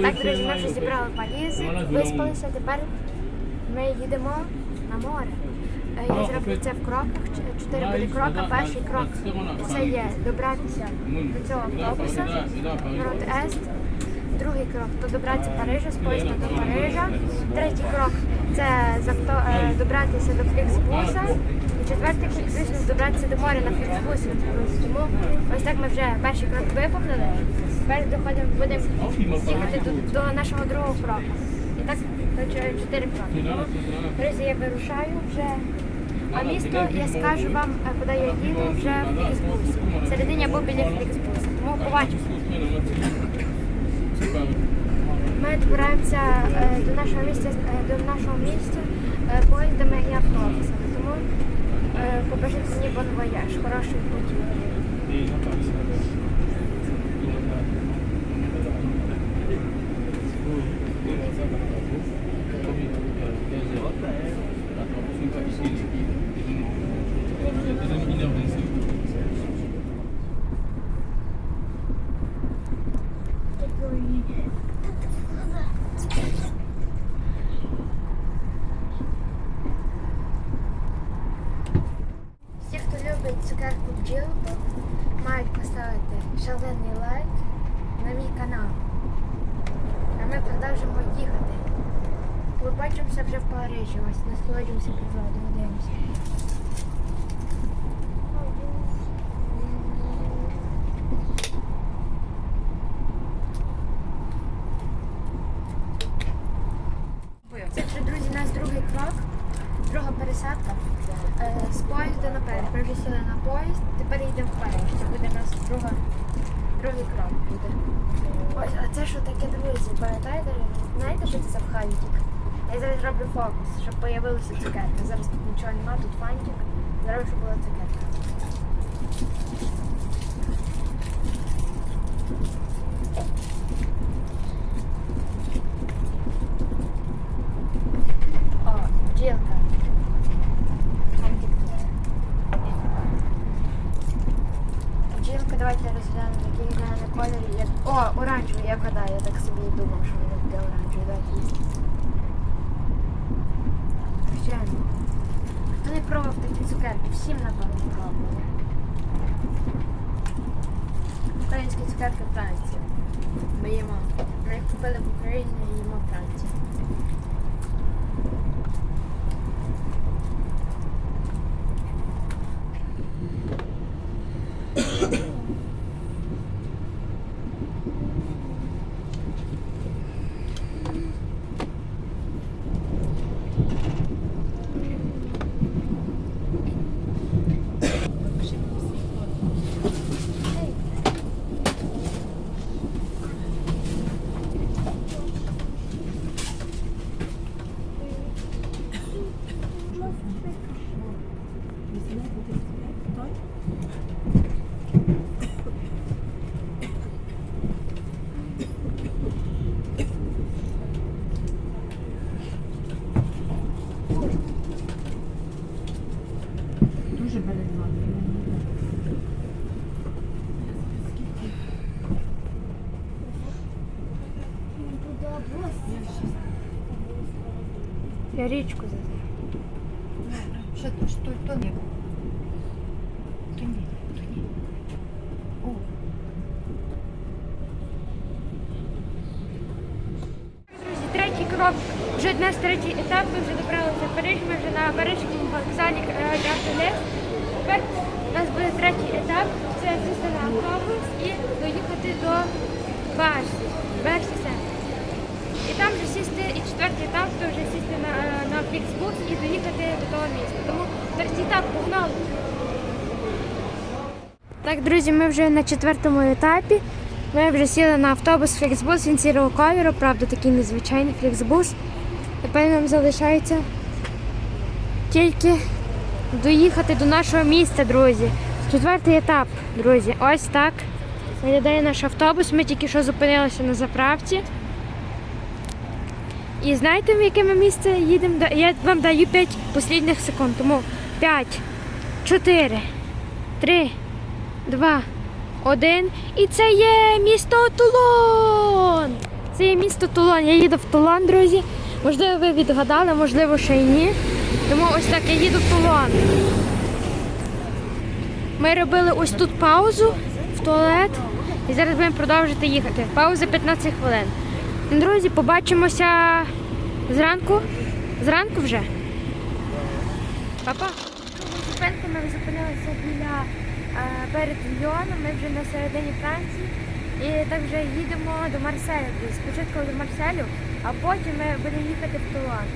Так, друзі, ми вже зібрали валізи, виспалися. Тепер ми їдемо на море. Е, Я зроблю це в кроках. Чотири буде крока. Перший крок це є добратися до цього автобуса, Ворот Ест. Другий крок то добратися Парижа, з поїзда до Парижа. Третій крок це е, добратися до Фліксбуса. Четвертий крок, звісно, добратися до моря на Фліксбусі. Тому ось так ми вже перший крок виповнили. Тепер доходимо, будемо їхати до, до нашого другого кроку. І так чотири кроки. Друзі, я вирушаю вже. А місто я скажу вам, е, куди я їду вже в Фліксбусі. Середині або біля Фліксбуса. Тому побачимо. Ми добираємося е, до нашого місця е, до нашого місця поїздами і автобусами. Пожалуйста, не бонвояж, хороший путь. Thank you. Любить цукерку бджілку, мають поставити шалений лайк на мій канал. А ми продовжимо їхати. Побачимося вже в Парижі. Ось насолоджуємося природою, дивимося. Це вже, друзі, у нас другий крок, друга пересадка. Е, З поїзда на Париж. Ми на поїзд, тепер йдемо в Париж. Це буде у нас друга, другий крок буде. Ось, а це що таке, друзі? Пам'ятаєте? Знаєте, що це за фантик? Я зараз роблю фокус, щоб появилася цукерка. Зараз тут нічого нема, тут фантик. Зараз щоб була цукерка. О, бджілка. Фантик тут. Бджілка, давайте розглянемо, який в мене кольор. Як... О, оранжевий, я вгадаю, я так собі і думав, що воно буде оранжевий. Давайте їсти. Звичайно. Хто не пробував такі цукерки? Всім, напевно, пробували. Українські цукерки Франції. Ми їмо. Ми їх купили в Україні і їмо в Франції. Дуже бережно. Я річку за Що, що, то не То ні, то ні. О, Друзі, третій крок, вже в нас третій етап, ми вже добралися в Париж, ми вже на Парижському вокзалі Гартелес. Тепер у нас буде третій етап, це сісти на автобус і доїхати до Берсі, Берсі Сент. І там вже сісти, і четвертий етап, то вже сісти на, е, на Фліксбус і доїхати до того міста. Тому третій етап погнали. Так, друзі, ми вже на четвертому етапі. Ми вже сіли на автобус Фліксбус, він сірого кольору, правда, такий незвичайний Фліксбус. Тепер нам залишається тільки доїхати до нашого міста, друзі. Четвертий етап, друзі. Ось так. Виглядає наш автобус. Ми тільки що зупинилися на заправці. І знаєте, в яке ми місце їдемо? Я вам даю 5 послідних секунд. Тому 5, 4, 3, 2, 1. І це є місто Тулон. Це є місто Тулон. Я їду в Тулон, друзі. Можливо, ви відгадали, можливо, ще й ні. Тому ось так я їду в Тулон. Ми робили ось тут паузу в туалет. І зараз будемо продовжити їхати. Пауза 15 хвилин. Друзі, побачимося зранку. Зранку вже. Папа. Зупинку ми зупинилися біля е, перед Льоном, ми вже на середині Франції. І так вже їдемо до Марселю. Спочатку до Марселю, а потім ми будемо їхати в Тулон.